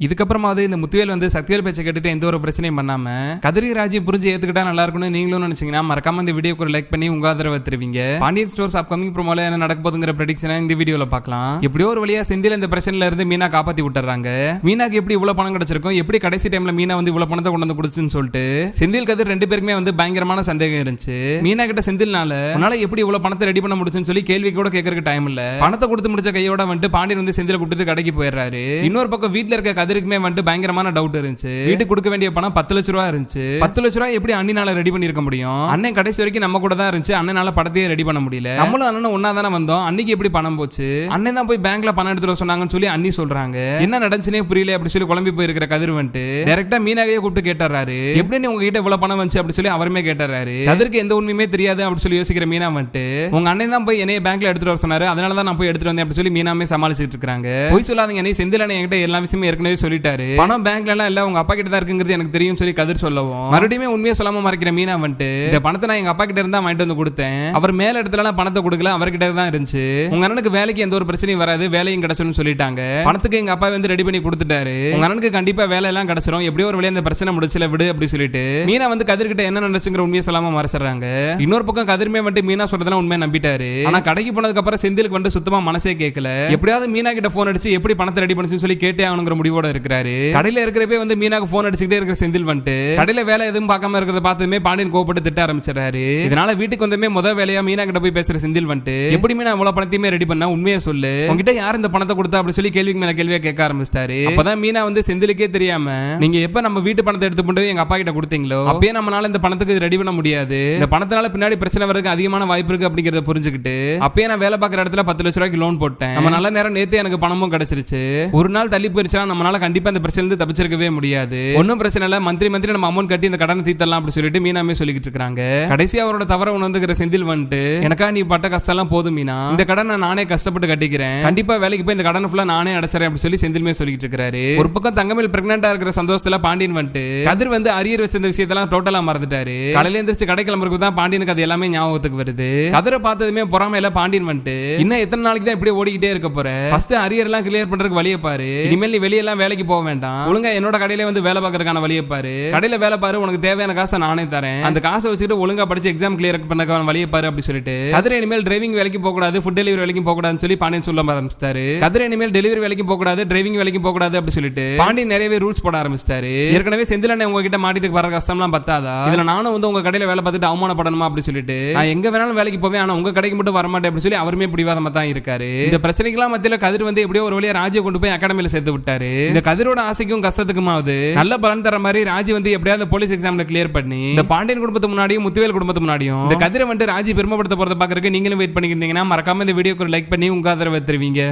இதுக்கப்புறமாவது இந்த முத்துவேல் வந்து சக்திவேல் பேச்சை கேட்டுட்டு எந்த ஒரு பிரச்சனையும் பண்ணாம கதிரி ராஜி புரிஞ்சு ஏத்துக்கிட்டா நல்லா இருக்கும்னு நீங்களும் நினைச்சீங்கன்னா மறக்காம இந்த வீடியோக்கு கூட லைக் பண்ணி உங்க ஆதரவை தருவீங்க. பாண்டியன் ஸ்டோர்ஸ் அப்கமிங் ப்ரோமோல என்ன நடக்க போதுங்கிற ப்ரெடிக்ஷனை இந்த வீடியோல பார்க்கலாம். எப்படியோ ஒரு வழியா செந்தில் இந்த பிரச்சனையில இருந்து மீனா காப்பாத்தி விட்டுறாங்க. மீனாக்கு எப்படி இவ்வளவு பணம் கிடைச்சிருக்கும்? எப்படி கடைசி டைம்ல மீனா வந்து இவ்வளவு பணத்தை கொண்டு வந்து கொடுத்துன்னு சொல்லிட்டு செந்தில் கதிர் ரெண்டு பேருக்குமே வந்து பயங்கரமான சந்தேகம் இருந்துச்சு. மீனா கிட்ட செந்தில்னால உன்னால எப்படி இவ்வளவு பணத்தை ரெடி பண்ண முடிச்சுன்னு சொல்லி கேள்வி கூட கேட்கறதுக்கு டைம் இல்ல. பணத்தை கொடுத்து முடிச்ச கையோட வந்துட்டு பாண்டியன் வந்து செந்தில கூப்பிட்டு கடைக்கு போயிடுறாரு. இன்னொரு பக்கம் வீட்டுல இருக்க கதிருக்குமே வந்துட்டு பயங்கரமான டவுட் இருந்துச்சு. வீட்டுக்கு கொடுக்க வேண்டிய பணம் பத்து லட்ச ரூபா இருந்துச்சு. பத்து லட்ச ரூபா எப்படி அண்ணினால ரெடி பண்ணிருக்க முடியும்? அண்ணன் கடைசி வரைக்கும் நம்ம கூட தான் இருந்துச்சு. அண்ணனால படத்தையே ரெடி பண்ண முடியல. நம்மளும் அண்ணனும் ஒன்னா தானே வந்தோம். அன்னைக்கு எப்படி பணம் போச்சு? அண்ணன் தான் போய் பேங்க்ல பணம் எடுத்துட்டு சொன்னாங்கன்னு சொல்லி அண்ணி சொல்றாங்க. என்ன நடந்துச்சுனே புரியல. அப்படி சொல்லி குழம்பி போயிருக்கிற கதிர் வந்துட்டு. டைரக்டா மீனாவே கூப்பிட்டு கேட்டுறாரு. எப்படி நீ உங்ககிட்ட இவ்வளவு பணம் வந்துச்சு அப்படி சொல்லி அவருமே கேட்டுறாரு. கதிருக்கு எந்த உண்மையுமே தெரியாது அப்படி சொல்லி யோசிக்கிற மீனா வந்துட்டு. உங்க அண்ணன் தான் போய் என்னைய பேங்க்ல எடுத்துட்டு வர சொன்னாரு. அதனால தான் நான் போய் எடுத்துட்டு வந்தேன் அப்படி சொல்லி மீனாமே சமாளிச்சிட்டு இருக்காங்க போய் சொல்லாதீங்க. என்னை செந்தில் என்கிட்ட எல்லா விஷயமும் ஏற்கனவே சொல்லிட்டாரு. பணம் பேங்க்ல எல்லாம் இல்ல உங்க அப்பா கிட்ட தான் இருக்குங்கிறது எனக்கு தெரியும் சொல்லி கதிர் சொல்லவும். மறுபடியும் உண்மையை சொல்லாம மறைக்கிற மீனா வந்துட்டு இந்த பணத்தை நான் எங்க அப்பா கிட்ட இருந்தா வாங்கிட்டு வந்து கொடுத்தேன். அவர் மேல இடத்துல பணத்தை கொடுக்கல அவர்கிட்ட தான் இருந்துச்சு. உங்க அண்ணனுக்கு வேலைக்கு எந்த ஒரு பிரச்சனையும் வராது வேலையும் கிடைச்சிடும் சொல்லிட்டாங்க. பணத்துக்கு எங்க அப்பா வந்து ரெடி பண்ணி கொடுத்துட்டாரு. உங்க அண்ணனுக்கு கண்டிப்பா வேலை எல்லாம் கிடைச்சிரும் எப்படியோ ஒரு வழியா இந்த பிரச்சனை முடிச்சல விடு அப்படி சொல்லிட்டு. மீனா வந்து கதிர் கிட்ட என்ன நடந்துச்சுங்கிற உண்மையை சொல்லாம மறைச்சிடுறாங்க. இன்னொரு பக்கம் கதிர்மே வந்துட்டு மீனா சொல்றதெல்லாம் உண்மையை நம்பிட்டாரு. ஆனா கடைக்கு போனதுக்கு அப்புறம் செந்திலுக்கு வந்து சுத்தமா மனசே கேட்கல. எப்படியாவது மீனா கிட்ட போன் அடிச்சு எப்படி பணத்தை ரெடி பண்ணுச்சுன்னு சொல்லி கேட்டே ஆகணுங்கிற முடிவோட இருக்கிறாரு. கடையில இருக்கிறப்பே வந்து மீனாக்கு போன் அடிச்சுக்கிட்டே இருக்கிற செந்தில் வந்துட்டு கடையில வேலை எதுவும் பார்க்காம இருக்கிறத பார்த்ததுமே பாண்டியன் கோவப்பட்டு திட்ட ஆரம்பிச்சிடறாரு. இதனால வீட்டுக்கு வந்தமே முத வேலையா மீனா கிட்ட போய் பேசுற செந்தில் வந்துட்டு எப்படி மீனா இவ்வளவு பணத்தையுமே ரெடி பண்ணா? உண்மையை சொல்லு. உங்ககிட்ட யார் இந்த பணத்தை கொடுத்தா? அப்படி சொல்லி கேள்விக்கு மேல கேள்வியா கேட்க ஆரம்பிச்சிட்டாரு. அப்பதான் மீனா வந்து செந்திலுக்கே தெரியாம நீங்க எப்ப நம்ம வீட்டு பணத்தை எடுத்து கொண்டு எங்க அப்பா கிட்ட கொடுத்தீங்களோ? அப்பயே நம்மளால இந்த பணத்துக்கு ரெடி பண்ண முடியாது. இந்த பணத்தினால பின்னாடி பிரச்சனை வரதுக்கு அதிகமான வாய்ப்பு இருக்கு அப்படிங்கறத புரிஞ்சுக்கிட்டு அப்பயே நான் வேலை பார்க்குற இடத்துல பத்து லட்ச ரூபாய்க்கு லோன் போட்டேன். நம்ம நல்ல நேரம் நேத்து எனக்கு பணமும் கிடைச்சிருச்சு. ஒரு நாள் தள்ளி போயிருச்சுன்னா நம்மளால கண்டிப்பா இந்த பிரச்சனை இருந்து தப்பிச்சிருக்கவே முடியாது. ஒன்றும் பிரச்சனை இல்ல. மந்திரி மந்திரி நம்ம அமௌண்ட் கட்டி இந்த கடனை தீர்த்தலாம் அப்படி சொல்லிட்டு மீனாமே சொல்லிக்கிட்டு இருக்காங்க. கடைசி அவரோட தவற உணர்ந்துக்கிற செந்தில் வந்துட்டு எனக்கா நீ பட்ட கஷ்டம் எல்லாம் போதும் மீனா. இந்த கடனை நானே கஷ்டப்பட்டு கட்டிக்கிறேன். கண்டிப்பா வேலைக்கு போய் இந்த கடனை ஃபுல்லா நானே அடைச்சறேன் அப்படி சொல்லி செந்திலுமே சொல்லிட்டு இருக்காரு. ஒரு பக்கம் தங்கமேல் பிரெக்னெண்டா இருக்கிற சந்தோஷத்துல பாண்டியன் வந்துட்டு கதிர் வந்து அரியர் வச்சிருந்த விஷயத்தெல்லாம் டோட்டலா மறந்துட்டாரு. காலையில எந்திரிச்சு கடை கிளம்புறதுக்கு தான் பாண்டியனுக்கு அது எல்லாமே ஞாபகத்துக்கு வருது. கதிரை பார்த்ததுமே பொறாமையில பாண்டியன் வந்துட்டு இன்னும் எத்தனை நாளைக்கு தான் இப்படி ஓடிக்கிட்டே இருக்க போற? ஃபர்ஸ்ட் அரியர் எல்லாம் கிளியர் பண்றதுக்கு வழியை பாரு. இனிமேல் நீ வெளியெல்லாம் வேலைக்கு போக வேண்டாம். ஒழுங்கா என்னோட கடையில வந்து வேலை பார்க்கறதுக்கான வழியை பாரு. கடையில வேலை பாரு உனக்கு தேவையான காசை நானே தரேன். அந்த காசை வச்சுட்டு ஒழுங்கா படிச்சு எக்ஸாம் கிளியர் பண்ணக்கான வழியை பாரு அப்படி சொல்லிட்டு. கதிரை இனிமேல் டிரைவிங் வேலைக்கு போக கூடாது ஃபுட் டெலிவரி வேலைக்கு போக கூடாதுன்னு சொல்லி பாண்டியன் சொல்ல ஆரம்பிச்சிட்டாரு. கதிரை இனிமேல் டெலிவரி வேலைக்கு போக கூடாது டிரைவிங் வேலைக்கு போக கூடாது அப்படி சொல்லிட்டு பாண்டியன் நிறையவே ரூல்ஸ் போட ஆரம்பிச்சிட்டாரு. ஏற்கனவே அண்ணன் உங்ககிட்ட மாட்டிட்டு வர கஷ்டம்லாம் பத்தாதா? இதுல நானும் வந்து உங்க கடையில வேலை பார்த்துட்டு அவமானப்படணுமா அப்படி சொல்லிட்டு. நான் எங்க வேணாலும் வேலைக்கு போவேன் ஆனா உங்க கடைக்கு மட்டும் வரமாட்டேன் அப்படி சொல்லி அவருமே பிடிவாதமா தான் இருக்காரு. இந்த பிரச்சனைக்கெல்லாம் மத்தியில கதிர் வந்து எப்படியோ ஒரு வழியா ராஜியை கொண்டு போய் அகாடமியில சேர்த்து விட்டாரு. இந்த கதிரோட ஆசைக்கும் கஷ்டத்துக்குமாவது நல்ல பலன் தர மாதிரி ராஜி வந்து எப்படியாவது போலீஸ் எக்ஸாம்ல கிளியர் பண்ணி இந்த பாண்டியன் குடும்பத்து முன்னாடியும் முத்துவேல் குடும்பத்து முன்னாடியும் இந்த கதிரை வந்து ராஜி பெருமைப்படுத்த போறத பாக்குறதுக்கு நீங்களும் வெயிட் பண்ணிக்கிட்டீங்கன்னா மறக்காம இந்த வீடியோக்கு லைக் பண்ணி உங்க ஆதரவை தருவீங்க.